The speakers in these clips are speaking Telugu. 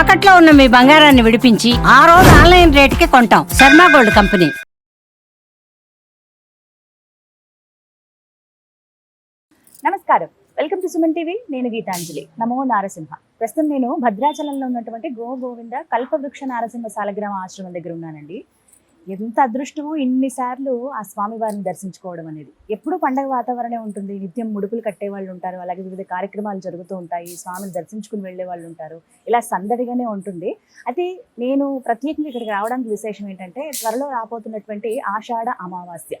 తాకట్లో ఉన్న మీ బంగారాన్ని విడిపించి ఆ రోజు ఆన్లైన్ రేటుకి కొంటాం. Sharma gold company. నమస్కారం. Welcome to Suman TV. నేను గీతాంజలి. నమో నారసింహ. ప్రస్తుతం నేను భద్రాచలంలో ఉన్నటువంటి గో గోవింద కల్పవృక్ష నారసింహ సాలగ్రామ ఆశ్రమం దగ్గర ఉన్నానండి. ఎంత అదృష్టమో ఇన్నిసార్లు ఆ స్వామివారిని దర్శించుకోవడం అనేది. ఎప్పుడూ పండగ వాతావరణం ఉంటుంది. నిత్యం ముడుపులు కట్టే వాళ్ళు ఉంటారు. అలాగే వివిధ కార్యక్రమాలు జరుగుతూ ఉంటాయి. స్వామిని దర్శించుకుని వెళ్ళే వాళ్ళు ఉంటారు. ఇలా సందడిగానే ఉంటుంది. అయితే నేను ప్రత్యేకంగా ఇక్కడికి రావడానికి విశేషం ఏంటంటే త్వరలో రాబోతున్నటువంటి ఆషాఢ అమావాస్య.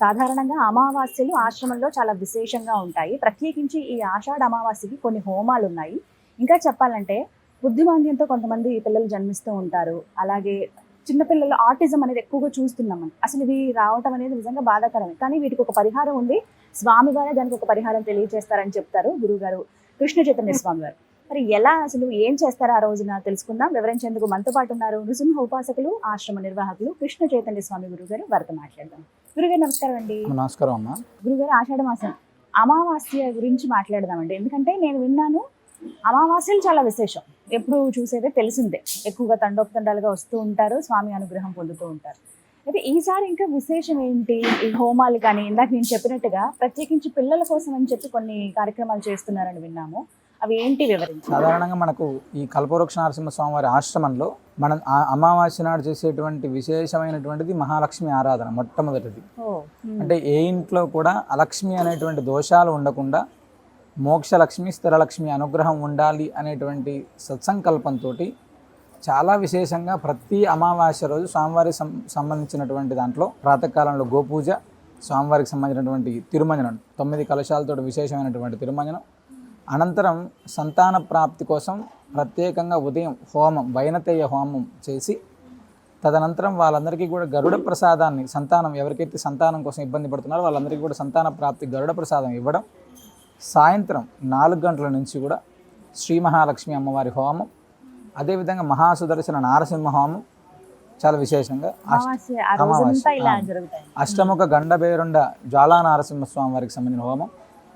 సాధారణంగా అమావాస్యలు ఆశ్రమంలో చాలా విశేషంగా ఉంటాయి. ప్రత్యేకించి ఈ ఆషాఢ అమావాస్యకి కొన్ని హోమాలు ఉన్నాయి. ఇంకా చెప్పాలంటే బుద్ధిమాంద్యంతో కొంతమంది పిల్లలు జన్మిస్తూ ఉంటారు. అలాగే చిన్నపిల్లలు ఆటిజం అనేది ఎక్కువగా చూస్తున్నాం మనం. అసలు ఇవి రావటం అనేది నిజంగా బాధాకరమే. కానీ వీటికి ఒక పరిహారం ఉంది. స్వామివారే దానికి ఒక పరిహారం తెలియజేస్తారని చెప్తారు గురుగారు కృష్ణ చైతన్య స్వామి వారు మరి ఎలా అసలు ఏం చేస్తారో ఆ రోజున తెలుసుకుందాం. వివరించేందుకు మనతో పాటు ఉన్నారు నృసింహ ఉపాసకులు ఆశ్రమ నిర్వాహకులు కృష్ణ చైతన్య స్వామి గురుగారు వారితో మాట్లాడదాం. గురుగారు నమస్కారం అండి. నమస్కారం అమ్మా. గురుగారు ఆషాఢ మాసం అమావాస్య గురించి మాట్లాడదామండి. ఎందుకంటే నేను విన్నాను అమావాస్యలు చాలా విశేషం. ఎప్పుడు చూసేదే తెలిసిందే. ఎక్కువగా తండోపతండాలుగా వస్తూ ఉంటారు స్వామి అనుగ్రహం పొందుతూ ఉంటారు. అయితే ఈసారి ఇంకా విశేషం ఏంటి? ఈ హోమాలు కానీ ఇందాక నేను చెప్పినట్టుగా ప్రత్యేకించి పిల్లల కోసం అని చెప్పి కొన్ని కార్యక్రమాలు చేస్తున్నారని విన్నాము. అవి ఏంటి వివరించి? సాధారణంగా మనకు ఈ కల్పవృక్ష నరసింహ స్వామివారి ఆశ్రమంలో మనం ఆ అమావాస్య నాడు చేసేటువంటి విశేషమైనటువంటిది మహాలక్ష్మి ఆరాధన మొట్టమొదటిది. అంటే ఏ ఇంట్లో కూడా అలక్ష్మి అనేటువంటి దోషాలు ఉండకుండా మోక్షలక్ష్మి స్థిరలక్ష్మి అనుగ్రహం ఉండాలి అనేటువంటి సత్సంకల్పంతో చాలా విశేషంగా ప్రతి అమావాస్య రోజు స్వామివారికి సం సంబంధించినటువంటి దాంట్లో ప్రాతకాలంలో గోపూజ స్వామివారికి సంబంధించినటువంటి తిరుమంజనం తొమ్మిది కలశాలతో విశేషమైనటువంటి తిరుమంజనం. అనంతరం సంతాన ప్రాప్తి కోసం ప్రత్యేకంగా ఉదయం హోమం వైనతేయ హోమం చేసి తదనంతరం వాళ్ళందరికీ కూడా గరుడ ప్రసాదాన్ని సంతానం ఎవరికైతే సంతానం కోసం ఇబ్బంది పడుతున్నారో వాళ్ళందరికీ కూడా సంతాన ప్రాప్తి గరుడ ప్రసాదం ఇవ్వడం సాయంత్రం నాలుగు గంటల నుంచి కూడా శ్రీ మహాలక్ష్మి అమ్మవారి హోమం అదేవిధంగా మహాసుదర్శన నారసింహ హోమం చాలా విశేషంగా అష్టముఖ గండబేరుండ జ్వాలా నారసింహ స్వామి వారికి సంబంధించిన హోమం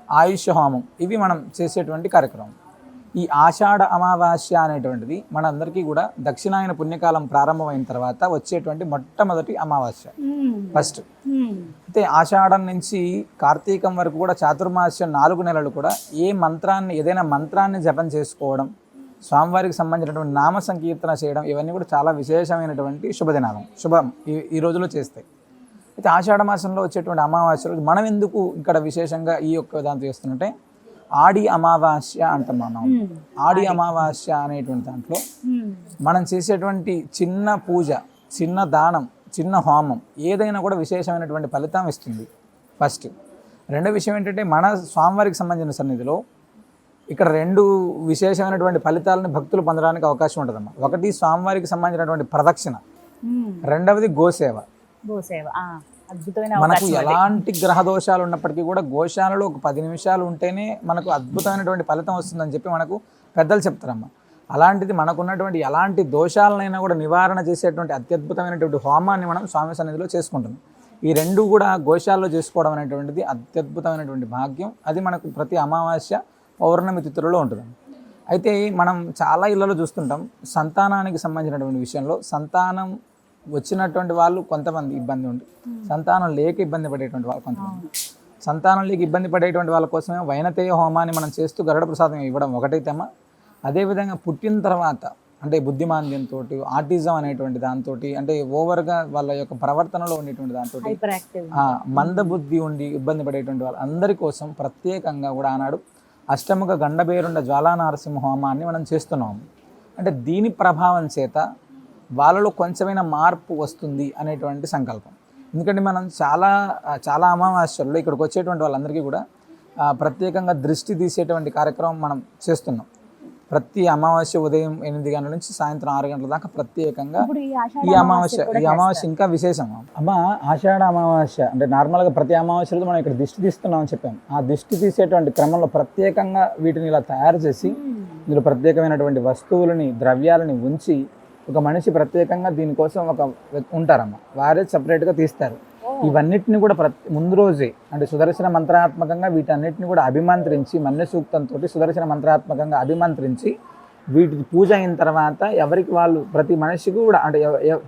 ఆయుష్య హోమం ఇవి మనం చేసేటువంటి కార్యక్రమం. ఈ ఆషాఢ అమావాస్య అనేటువంటిది మనందరికీ కూడా దక్షిణాయన పుణ్యకాలం ప్రారంభమైన తర్వాత వచ్చేటువంటి మొట్టమొదటి అమావాస్య. ఫస్ట్ అయితే ఆషాఢం నుంచి కార్తీకం వరకు కూడా చాతుర్మాస్యం నాలుగు నెలలు కూడా ఏ మంత్రాన్ని ఏదైనా మంత్రాన్ని జపం చేసుకోవడం స్వామివారికి సంబంధించినటువంటి నామ సంకీర్తన చేయడం ఇవన్నీ కూడా చాలా విశేషమైనటువంటి శుభదినాలం శుభం ఈ ఈ రోజులో చేస్తాయి. అయితే ఆషాఢ మాసంలో వచ్చేటువంటి అమావాస్య రోజు మనం ఎందుకు ఇక్కడ విశేషంగా ఈ యొక్క దాంతో చేస్తున్నట్టే? ఆడి అమావాస్య అంటాం మనం. ఆడి అమావాస్య అనేటువంటి దాంట్లో మనం చేసేటువంటి చిన్న పూజ చిన్న దానం చిన్న హోమం ఏదైనా కూడా విశేషమైనటువంటి ఫలితం ఇస్తుంది. ఫస్ట్ రెండో విషయం ఏంటంటే మన స్వామివారికి సంబంధించిన సన్నిధిలో ఇక్కడ రెండు విశేషమైనటువంటి ఫలితాలను భక్తులు పొందడానికి అవకాశం ఉంటుందమ్మా. ఒకటి స్వామివారికి సంబంధించినటువంటి ప్రదక్షిణ. రెండవది గోసేవ. గోసేవ మనకు. ఎలాంటి గ్రహ దోషాలు ఉన్నప్పటికీ కూడా గోశాలలో ఒక పది నిమిషాలు ఉంటేనే మనకు అద్భుతమైనటువంటి ఫలితం వస్తుందని చెప్పి మనకు పెద్దలు చెప్తారమ్మా. అలాంటిది మనకు ఉన్నటువంటి ఎలాంటి దోషాలనైనా కూడా నివారణ చేసేటువంటి అత్యద్భుతమైనటువంటి హోమాన్ని మనం స్వామి సన్నిధిలో చేసుకుంటున్నాం ఈ రెండు కూడా గోశాలలో చేసుకోవడం అనేటువంటిది అత్యద్భుతమైనటువంటి భాగ్యం. అది మనకు ప్రతి అమావాస్య పౌర్ణమి తిథులలో ఉంటుంది. అయితే మనం చాలా ఇళ్ళలో చూస్తుంటాం. సంతానానికి సంబంధించినటువంటి విషయంలో సంతానం వచ్చినటువంటి వాళ్ళు కొంతమంది ఇబ్బంది ఉంది సంతానం లేక ఇబ్బంది పడేటువంటి వాళ్ళు కొంతమంది. సంతానం లేక ఇబ్బంది పడేటువంటి వాళ్ళ కోసమే వైనతేయ హోమాన్ని మనం చేస్తూ గరుడ ప్రసాదం ఇవ్వడం ఒకటైతేమా అదేవిధంగా పుట్టిన తర్వాత అంటే బుద్ధిమాంద్యంతో ఆటిజం అనేటువంటి దాంతో అంటే ఓవర్గా వాళ్ళ యొక్క ప్రవర్తనలో ఉండేటువంటి దాంతో మందబుద్ధి ఉండి ఇబ్బంది పడేటువంటి వాళ్ళు అందరి కోసం ప్రత్యేకంగా కూడా ఆనాడు అష్టముఖ గండబేరుండ జ్వాలా నరసింహ హోమాన్ని మనం చేస్తున్నాం అంటే దీని ప్రభావం చేత వాళ్ళలో కొంచెమైనా మార్పు వస్తుంది అనేటువంటి సంకల్పం. ఎందుకంటే మనం చాలా చాలా అమావాస్యల్లో ఇక్కడికి వచ్చేటువంటి వాళ్ళందరికీ కూడా ఆ, ప్రత్యేకంగా దృష్టి తీసేటువంటి కార్యక్రమం మనం చేస్తున్నాం. ప్రతి అమావాస్య ఉదయం ఎనిమిది గంటల నుంచి సాయంత్రం ఆరు గంటల దాకా ప్రత్యేకంగా ఈ అమావాస్య ఈ అమావాస్య ఇంకా విశేషం. అమ్మ ఆషాఢ అమావాస్య అంటే నార్మల్గా ప్రతి అమావాస్య రోజు మనం ఇక్కడ దిష్టి తీస్తున్నాం అని చెప్పాం. ఆ దిష్టి తీసేటువంటి క్రమంలో ప్రత్యేకంగా వీటిని ఇలా తయారు చేసి ఇందులో ప్రత్యేకమైనటువంటి వస్తువులని ద్రవ్యాలని ఉంచి ఒక మనిషి ప్రత్యేకంగా దీనికోసం ఒక వ్యక్తి ఉంటారమ్మ. వారే సపరేట్గా తీస్తారు. ఇవన్నిటిని కూడా ప్రతి ముందు రోజే అంటే సుదర్శన మంత్రాత్మకంగా వీటన్నిటిని కూడా అభిమంత్రించి మన్య సూక్తంతో సుదర్శన మంత్రాత్మకంగా అభిమంత్రించి వీటి పూజ అయిన తర్వాత ఎవరికి వాళ్ళు ప్రతి మనిషికి కూడా అంటే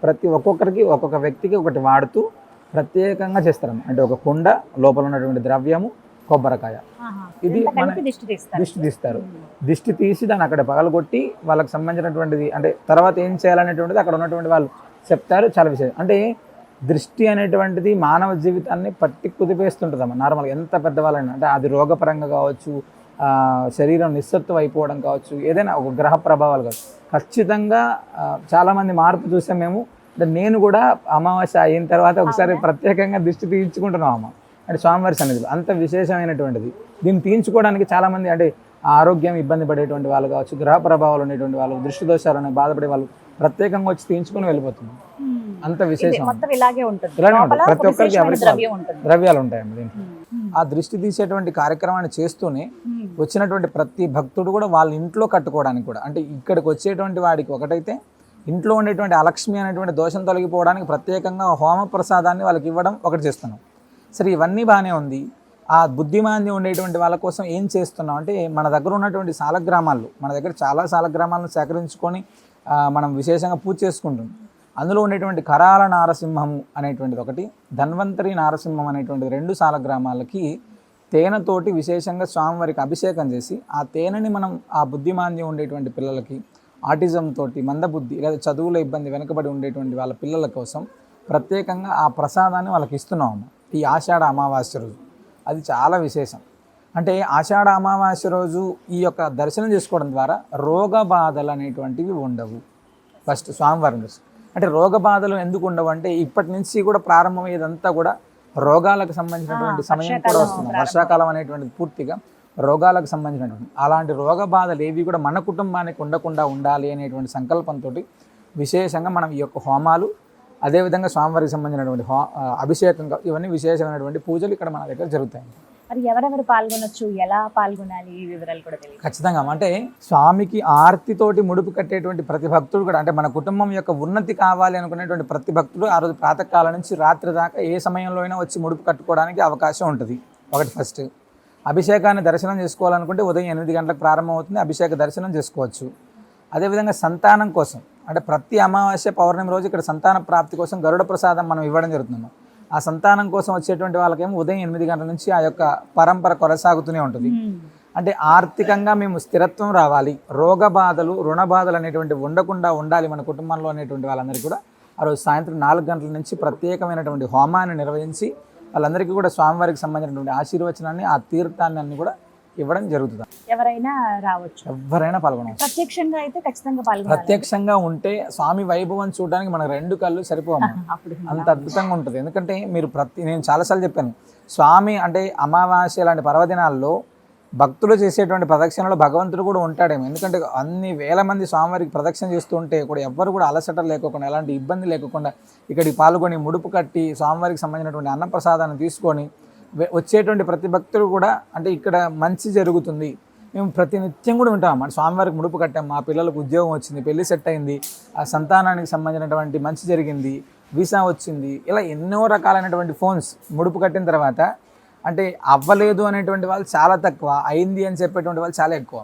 ప్రతి ఒక్కొక్కరికి ఒక్కొక్క వ్యక్తికి ఒకటి వాడుతూ ప్రత్యేకంగా చేస్తారు అంటే ఒక కుండ లోపల ఉన్నటువంటి ద్రవ్యము కొబ్బరికాయ. ఇది దిష్టి తీస్తారు. దిష్టి తీసి దాన్ని అక్కడ పగలగొట్టి వాళ్ళకి సంబంధించినటువంటిది అంటే తర్వాత ఏం చేయాలనేటువంటిది అక్కడ ఉన్నటువంటి వాళ్ళు చెప్తారు చాలా విషయం అంటే దృష్టి అనేటువంటిది మానవ జీవితాన్ని పట్టి కుదిపేస్తుంటుందమ్మా. నార్మల్గా ఎంత పెద్దవాళ్ళైనా అంటే అది రోగపరంగా కావచ్చు శరీరం నిస్సత్వం అయిపోవడం కావచ్చు ఏదైనా ఒక గ్రహ ప్రభావాలు కావచ్చు. ఖచ్చితంగా చాలామంది మార్పు చూసాం మేము. అంటే నేను కూడా అమావాస్య అయిన తర్వాత ఒకసారి ప్రత్యేకంగా దృష్టి తీయించుకుంటున్నాం అమ్మ. అంటే స్వామివారి సన్నిధిలో. అంత విశేషమైనటువంటిది. దీన్ని తీయించుకోవడానికి చాలామంది అంటే ఆరోగ్యం ఇబ్బంది పడేటువంటి వాళ్ళు కావచ్చు గ్రహ ప్రభావాలు ఉండేటువంటి వాళ్ళు దృష్టి దోషాలు బాధపడే వాళ్ళు ప్రత్యేకంగా వచ్చి తీయించుకొని వెళ్ళిపోతున్నాం మ్మ్. అంత విశేషం. ఇలాగే ఉంటుంది. ప్రతి ఒక ఒక్కరికి ద్రవ్యాలు ఉంటాయండి దీంట్లో. ఆ దృష్టి తీసేటువంటి కార్యక్రమాన్ని చేస్తూనే. వచ్చినటువంటి ప్రతి భక్తుడు కూడా వాళ్ళ ఇంట్లో కట్టుకోవడానికి కూడా అంటే ఇక్కడికి వచ్చేటువంటి వాడికి ఒకటైతే ఇంట్లో ఉండేటువంటి అలక్ష్మి అనేటువంటి దోషం తొలగిపోవడానికి ప్రత్యేకంగా హోమ ప్రసాదాన్ని వాళ్ళకి ఇవ్వడం ఒకటి చేస్తున్నాం. సరే ఇవన్నీ బాగానే ఉంది. ఆ బుద్ధిమాంద్యం ఉండేటువంటి వాళ్ళ కోసం ఏం చేస్తున్నాం? అంటే మన దగ్గర ఉన్నటువంటి సాలగ్రామాలు మన దగ్గర చాలా సాలగ్రామాలను సేకరించుకొని మనం విశేషంగా పూజ చేసుకుంటాం అందులో ఉండేటువంటి కరాల నారసింహము అనేటువంటిది ఒకటి ధన్వంతరి నారసింహం అనేటువంటి రెండు సాలగ్రామాలకి తేనెతోటి విశేషంగా స్వామివారికి అభిషేకం చేసి ఆ తేనెని మనం ఆ బుద్ధిమాంద్యం ఉండేటువంటి పిల్లలకి ఆటిజం తోటి మందబుద్ధి లేదా చదువుల ఇబ్బంది వెనుకబడి ఉండేటువంటి వాళ్ళ పిల్లల కోసం ప్రత్యేకంగా ఆ ప్రసాదాన్ని వాళ్ళకి ఇస్తున్నాము. ఈ ఆషాఢ అమావాస్య రోజు. అది చాలా విశేషం. అంటే ఆషాఢ అమావాస్య రోజు ఈ యొక్క దర్శనం చేసుకోవడం ద్వారా రోగ బాధలు అనేటువంటివి ఉండవు. ఫస్ట్ స్వామివారిని దర్శనం. అంటే రోగ బాధలు ఎందుకు ఉండవు అంటే ఇప్పటి నుంచి కూడా ప్రారంభమయ్యేదంతా కూడా రోగాలకు సంబంధించినటువంటి సమయం కూడా వస్తుంది. వర్షాకాలం అనేటువంటిది పూర్తిగా రోగాలకు సంబంధించినటువంటి అలాంటి రోగ బాధలు ఏవి కూడా మన కుటుంబానికి ఉండకుండా ఉండాలి అనేటువంటి సంకల్పంతో విశేషంగా మనం ఈ యొక్క హోమాలు అదేవిధంగా స్వామివారికి సంబంధించినటువంటి హో అభిషేకం ఇవన్నీ విశేషమైనటువంటి పూజలు ఇక్కడ మన దగ్గర జరుగుతాయి. మరి ఎవరెవరు పాల్గొనొచ్చు? ఎలా పాల్గొనాలి? ఈ వివరాలు కూడా తెలియదు. ఖచ్చితంగా. అంటే స్వామికి ఆర్తితోటి ముడుపు కట్టేటువంటి ప్రతి భక్తుడు కూడా అంటే మన కుటుంబం యొక్క ఉన్నతి కావాలి అనుకునేటువంటి ప్రతి భక్తుడు ఆ రోజు ప్రాతకాలం నుంచి రాత్రి దాకా ఏ సమయంలో అయినా వచ్చి ముడుపు కట్టుకోవడానికి అవకాశం ఉంటుంది. ఒకటి ఫస్ట్. అభిషేకాన్ని దర్శనం చేసుకోవాలనుకుంటే ఉదయం ఎనిమిది గంటలకు ప్రారంభం అవుతుంది అభిషేక దర్శనం చేసుకోవచ్చు. అదేవిధంగా సంతానం కోసం. అంటే ప్రతి అమావాస్య పౌర్ణమి రోజు ఇక్కడ సంతాన ప్రాప్తి కోసం గరుడ ప్రసాదం మనం ఇవ్వడం జరుగుతుంది. ఆ సంతానం కోసం వచ్చేటువంటి వాళ్ళకేమో ఉదయం ఎనిమిది గంటల నుంచి ఆ యొక్క పరంపర కొనసాగుతూనే ఉంటుంది. అంటే ఆర్థికంగా మేము స్థిరత్వం రావాలి. రోగ బాధలు రుణ బాధలు అనేటువంటివి ఉండకుండా ఉండాలి మన కుటుంబంలో అనేటువంటి వాళ్ళందరికీ కూడా. ఆ రోజు సాయంత్రం నాలుగు గంటల నుంచి ప్రత్యేకమైనటువంటి హోమాన్ని నిర్వహించి వాళ్ళందరికీ కూడా స్వామివారికి సంబంధించినటువంటి ఆశీర్వచనాన్ని ఆ తీర్థాన్ని అన్ని కూడా ఇవ్వడం జరుగుతుంది. ఎవరైనా రావచ్చు. ఎవరైనా పాల్గొనవచ్చు. ప్రత్యక్షంగా అయితే ఖచ్చితంగా పాల్గొనాలి. ప్రత్యక్షంగా ఉంటే స్వామి వైభవం చూడడానికి మనకు రెండు కళ్ళు అప్పుడు అంత అద్భుతంగా ఉంటుంది. ఎందుకంటే మీరు ప్రతి నేను చాలాసార్లు చెప్పాను స్వామి అంటే అమావాస్య లాంటి పర్వదినాల్లో భక్తులు చేసేటువంటి ప్రదక్షిణలో భగవంతుడు కూడా ఉంటాడేమో. ఎందుకంటే అన్ని వేల మంది స్వామివారికి ప్రదక్షిణ చేస్తూ ఉంటే కూడా ఎవ్వరు కూడా అలసట లేకుండా ఎలాంటి ఇబ్బంది లేకుండా ఇక్కడికి పాల్గొని ముడుపు కట్టి స్వామివారికి సంబంధించినటువంటి అన్నప్రసాదాన్ని తీసుకొని వచ్చేటువంటి ప్రతి భక్తుడు కూడా అంటే ఇక్కడ మంచి జరుగుతుంది. మేము ప్రతినిత్యం కూడా వింటాం. అన్నమాట స్వామివారికి ముడుపు కట్టాం మా పిల్లలకు ఉద్యోగం వచ్చింది పెళ్ళి సెట్ అయింది ఆ సంతానానికి సంబంధించినటువంటి మంచి జరిగింది వీసా వచ్చింది ఇలా ఎన్నో రకాలైనటువంటి ఫోన్స్ ముడుపు కట్టిన తర్వాత అంటే అవ్వలేదు అనేటువంటి వాళ్ళు చాలా తక్కువ అయింది అని చెప్పేటువంటి వాళ్ళు చాలా ఎక్కువ.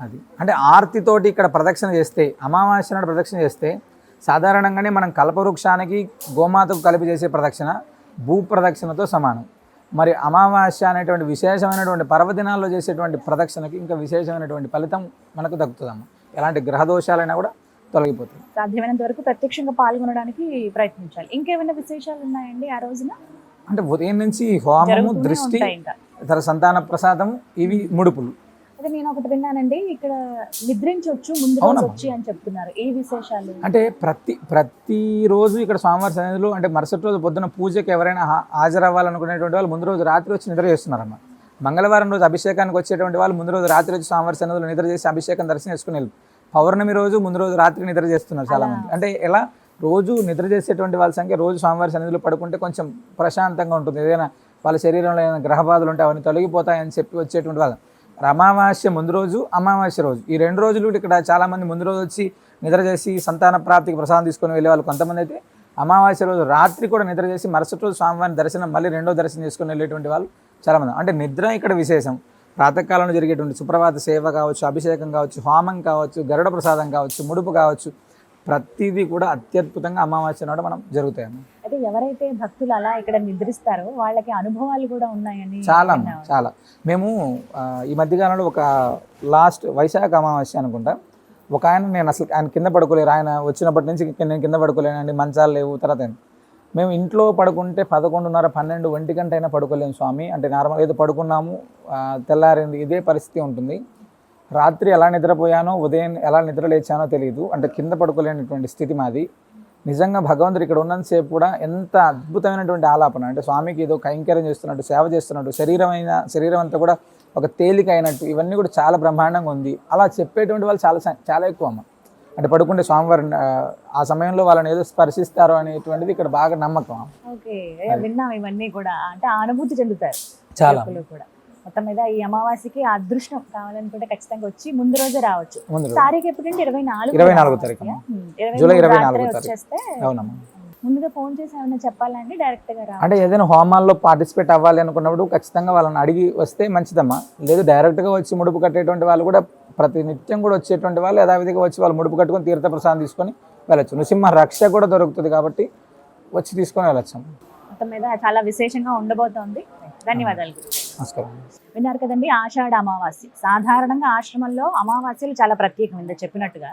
అది అంటే ఆర్తితోటి ఇక్కడ ప్రదక్షిణ చేస్తే అమావాస్య నాడు ప్రదక్షిణ చేస్తే సాధారణంగానే మనం కల్పవృక్షానికి గోమాతకు కలిపి చేసే ప్రదక్షిణ భూ ప్రదక్షిణతో సమానం. మరి అమావాస్య అనేటువంటి విశేషమైనటువంటి పర్వదినాల్లో చేసేటువంటి ప్రదక్షిణకి ఇంకా విశేషమైనటువంటి ఫలితం మనకు దక్కుతుందమ్మ. ఎలాంటి గ్రహ దోషాలైనా కూడా తొలగిపోతుంది సాధ్యమైనంత వరకు ప్రత్యక్షంగా పాల్గొనడానికి ప్రయత్నించాలి. ఇంకేమైనా విశేషాలు ఉన్నాయండి ఆ రోజున? అంటే ఉదయం నుంచి హోమము దృష్టి ఇతర సంతాన ప్రసాదం ఇవి ముడుపులు. అదే నేను ఒకటి విన్నానండి ఇక్కడ నిద్రించవచ్చు ముందు రోజు. వచ్చి అని చెప్తున్నారు. ఏ విశేషాలు? అంటే ప్రతి ప్రతిరోజు ఇక్కడ స్వామివారి సన్నిధిలో అంటే మరుసటి రోజు పొద్దున పూజకి ఎవరైనా హాజరవ్వాలనుకునేటువంటి వాళ్ళు ముందు రోజు రాత్రి వచ్చి నిద్ర చేస్తున్నారమ్మ. మంగళవారం రోజు అభిషేకానికి వచ్చేటువంటి వాళ్ళు ముందు రోజు రాత్రి వచ్చి స్వామివారి సన్నిధిలో నిద్ర చేసి అభిషేకం దర్శనం చేసుకుని వెళ్ళి పౌర్ణమి రోజు ముందు రోజు రాత్రి నిద్ర చేస్తున్నారు చాలా మంది. అంటే ఎలా? రోజు నిద్ర చేసేటువంటి వాళ్ళ సంఖ్య రోజు స్వామివారి సన్నిధిలో పడుకుంటే కొంచెం ప్రశాంతంగా ఉంటుంది. ఏదైనా వాళ్ళ శరీరంలో ఏదైనా గ్రహ బాధలు ఉంటే అవన్నీ తొలగిపోతాయని చెప్పి వచ్చేటువంటి వాళ్ళు. అమావాస్య ముందు రోజు అమావాస్య రోజు. ఈ రెండు రోజులు కూడా ఇక్కడ చాలామంది ముందు రోజు వచ్చి నిద్ర చేసి సంతాన ప్రాప్తికి ప్రసాదం తీసుకొని వెళ్ళే వాళ్ళు కొంతమంది అయితే అమావాస్య రోజు రాత్రి కూడా నిద్ర చేసి మరుసటి రోజు స్వామివారిని దర్శనం మళ్ళీ రెండో దర్శనం చేసుకొని వెళ్ళేటువంటి వాళ్ళు చాలామంది అంటే నిద్ర ఇక్కడ విశేషం. ప్రాతకాలంలో జరిగేటువంటి సుప్రభాత సేవ కావచ్చు అభిషేకం కావచ్చు హోమం కావచ్చు గరుడ ప్రసాదం కావచ్చు ముడుపు కావచ్చు ప్రతిదీ కూడా అత్యద్భుతంగా అమావాస్య నాడు మనం జరుగుతాయమ్మ అయితే ఎవరైతే భక్తులు అలా ఇక్కడ నిద్రిస్తారో వాళ్ళకి అనుభవాలు కూడా ఉన్నాయని చాలా. చాలా. మేము ఈ మధ్యకాలంలో ఒక లాస్ట్ వైశాఖ అమావాస్య అనుకుంటా. ఒక ఆయన నేను అసలు ఆయన కింద పడుకోలేరు. ఆయన వచ్చినప్పటి నుంచి నేను కింద పడుకోలేనండి. మంచాలు లేవు తర్వాత. మేము ఇంట్లో పడుకుంటే పదకొండున్నర పన్నెండు ఒంటి గంట అయినా పడుకోలేము స్వామి. అంటే నార్మల్ ఏదో పడుకున్నాము తెల్లారింది ఇదే పరిస్థితి ఉంటుంది. రాత్రి ఎలా నిద్రపోయానో ఉదయం ఎలా నిద్ర లేచానో తెలియదు అంటే కింద పడుకోలేనటువంటి స్థితి మాది. నిజంగా భగవంతుడు ఇక్కడ ఉన్నంతసేపు కూడా ఎంత అద్భుతమైనటువంటి ఆలాపన. అంటే స్వామికి ఏదో కైంకర్యం చేస్తున్నట్టు సేవ చేస్తున్నట్టు శరీరం అయిన శరీరం అంతా కూడా ఒక తేలిక అయినట్టు ఇవన్నీ కూడా చాలా బ్రహ్మాండంగా ఉంది. అలా చెప్పేటువంటి వాళ్ళు చాలా చాలా ఎక్కువ అమ్మ. అంటే పడుకుంటే స్వామివారి ఆ, సమయంలో వాళ్ళని ఏదో స్పర్శిస్తారు అనేటువంటిది ఇక్కడ బాగా నమ్మకం. ఓకే. విన్నాం ఇవన్నీ కూడా. అంటే అనుభూతి చెందుతారు. చాలా. కూడా. మొత్తం మీద ఈ అమావాస్యకి అదృష్టం కావాలనుకుంటే ఖచ్చితంగా వచ్చి ముందు రోజే రావచ్చు. తారీఖు ఎప్పుడంటే ఇరవై నాలుగు ఇరవై నాలుగో తారీఖు. జూలై ఇరవై నాలుగో. వచ్చేస్తే ముందుగా ఫోన్ చేసి ఏమైనా చెప్పాలండి డైరెక్ట్గా అంటే ఏదైనా హోమాల్లో పార్టిసిపేట్ అవ్వాలి అనుకున్నప్పుడు ఖచ్చితంగా వాళ్ళని అడిగి వస్తే మంచిదమ్మా. లేదు డైరెక్ట్గా వచ్చి ముడుపు కట్టేటువంటి వాళ్ళు కూడా ప్రతి నిత్యం కూడా వచ్చేటువంటి వాళ్ళు యథావిధిగా వచ్చి వాళ్ళు ముడుపు కట్టుకొని తీర్థప్రసాదం తీసుకొని వెళ్ళొచ్చు. నృసింహ రక్ష కూడా దొరుకుతుంది కాబట్టి వచ్చి తీసుకొని వెళ్ళొచ్చు మొత్తం మీద చాలా విశేషంగా ఉండబోతోంది. ధన్యవాదాలు. నమస్కారం. విన్నారు కదండి ఆషాఢ అమావాస్య. సాధారణంగా ఆశ్రమంలో అమావాస్యలు చాలా ప్రత్యేకం చెప్పినట్టుగా.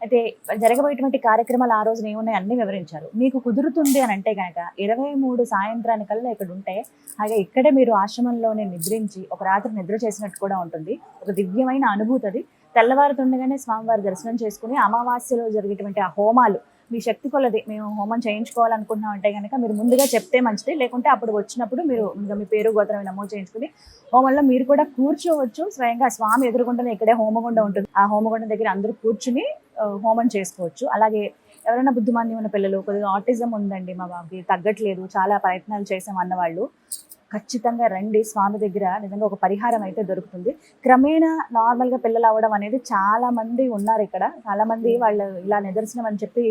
అయితే జరగబోయేటువంటి కార్యక్రమాలు ఆ రోజున ఏమున్నాయి అన్ని వివరించారు. మీకు కుదురుతుంది అని అంటే కనుక ఇరవై మూడు సాయంత్రానికల్లా ఇక్కడ ఉంటే అలాగే ఇక్కడే మీరు ఆశ్రమంలోనే నిద్రించి ఒక రాత్రి నిద్ర చేసినట్టు కూడా ఉంటుంది. ఒక దివ్యమైన అనుభూతి అది తెల్లవారుతుండగానే స్వామివారి దర్శనం చేసుకుని అమావాస్యలో జరిగేటువంటి ఆ హోమాలు మీ శక్తి కొలది. మేము హోమం చేయించుకోవాలనుకుంటున్నాం అంటే కనుక మీరు ముందుగా చెప్తే మంచిది. లేకుంటే అప్పుడు వచ్చినప్పుడు మీరు ఇంకా మీ పేరు గోత్రం నమోదు చేయించుకుని హోమంలో మీరు కూడా కూర్చోవచ్చు. స్వయంగా స్వామి ఎదురుకుంటూనే ఇక్కడే హోమగుండం ఉంటుంది. ఆ హోమగుండం దగ్గర అందరూ కూర్చుని హోమం చేసుకోవచ్చు. అలాగే ఎవరైనా బుద్ధిమాంద్యం ఉన్న పిల్లలు కొద్దిగా ఆటిజం ఉందండి మా బాబుకి తగ్గట్లేదు. చాలా ప్రయత్నాలు చేసాం అన్నవాళ్ళు. ఖచ్చితంగా రండి. స్వామి దగ్గర నిజంగా ఒక పరిహారం అయితే దొరుకుతుంది. క్రమేణా నార్మల్గా పిల్లలు అవ్వడం అనేది చాలా మంది ఉన్నారు ఇక్కడ. చాలా మంది వాళ్ళు ఇలా నిదర్శనం అని చెప్పి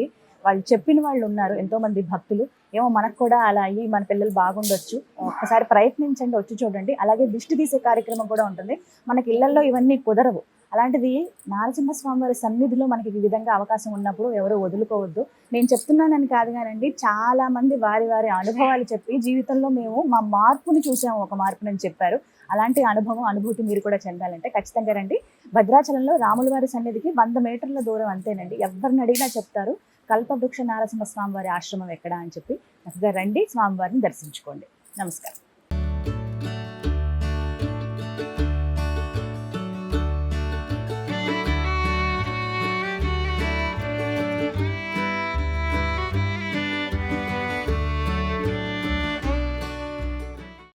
వాళ్ళు చెప్పిన వాళ్ళు ఉన్నారు ఎంతో మంది భక్తులు. ఏమో మనకు కూడా అలా అయ్యి మన పిల్లలు బాగుండొచ్చు. ఒకసారి ప్రయత్నించండి వచ్చి చూడండి. అలాగే దిష్టి తీసే కార్యక్రమం కూడా ఉంటుంది. మనకి ఇళ్ళలో ఇవన్నీ కుదరవు. అలాంటిది నారసింహస్వామి వారి సన్నిధిలో మనకి ఈ విధంగా అవకాశం ఉన్నప్పుడు ఎవరు వదులుకోవద్దు. నేను చెప్తున్నానని కాదు కానండి చాలా మంది వారి వారి అనుభవాలు చెప్పి జీవితంలో మేము మా మార్పుని చూసాము ఒక మార్పునని చెప్పారు. అలాంటి అనుభవం అనుభూతి మీరు కూడా చెందాలంటే ఖచ్చితంగా రండి. భద్రాచలంలో రాములవారి సన్నిధికి వంద మీటర్ల దూరం అంతేనండి. ఎవరిని అడిగినా చెప్తారు. కల్పవృక్ష నారసింహ స్వామివారి ఆశ్రమం ఎక్కడ అని చెప్పి చక్కగా రండి స్వామివారిని దర్శించుకోండి. నమస్కారం.